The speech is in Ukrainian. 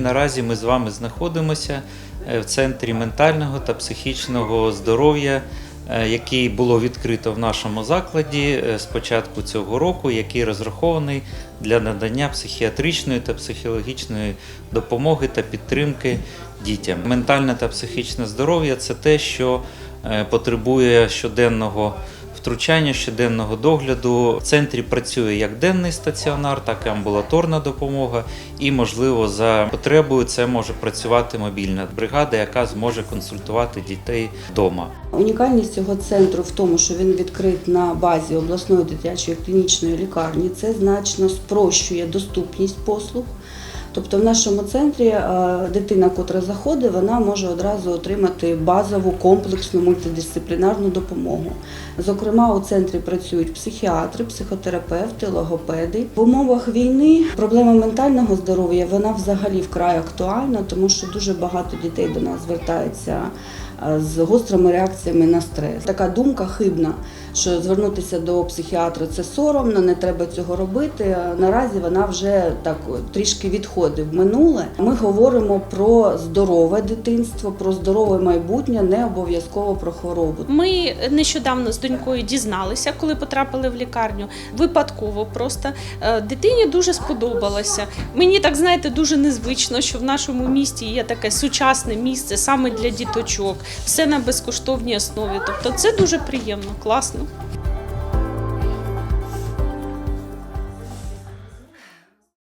Наразі ми з вами знаходимося е, в центрі ментального та психічного здоров'я, е, який було відкрито в нашому закладі е, з початку цього року, який розрахований для надання психіатричної та психологічної допомоги та підтримки дітям. Ментальне та психічне здоров'я це те, що потребує щоденного втручання, щоденного догляду. В центрі працює як денний стаціонар, так і амбулаторна допомога. І, можливо, за потребою це може працювати мобільна бригада, яка зможе консультувати дітей вдома. Унікальність цього центру в тому, що він відкрит на базі обласної дитячої клінічної лікарні. Це значно спрощує доступність послуг. Тобто в нашому центрі е, дитина, котра заходить, вона може одразу отримати базову комплексну мультидисциплінарну допомогу. Зокрема, у центрі працюють психіатри, психотерапевти, логопеди. В умовах війни проблема ментального здоров'я вона взагалі вкрай актуальна, тому що дуже багато дітей до нас звертаються е, з гострими реакціями на стрес. Така думка хибна, що звернутися до психіатра це соромно, не треба цього робити. Наразі вона вже так трішки відходить в минуле. Ми говоримо про здорове дитинство, про здорове майбутнє, не обов'язково про хворобу. Ми нещодавно з донькою дізналися, коли потрапили в лікарню. Випадково просто Е, дитині дуже сподобалося. Мені так знаєте, дуже незвично, що в нашому місті є таке сучасне місце саме для діточок, все на безкоштовній основі. Тобто, це дуже приємно, класно.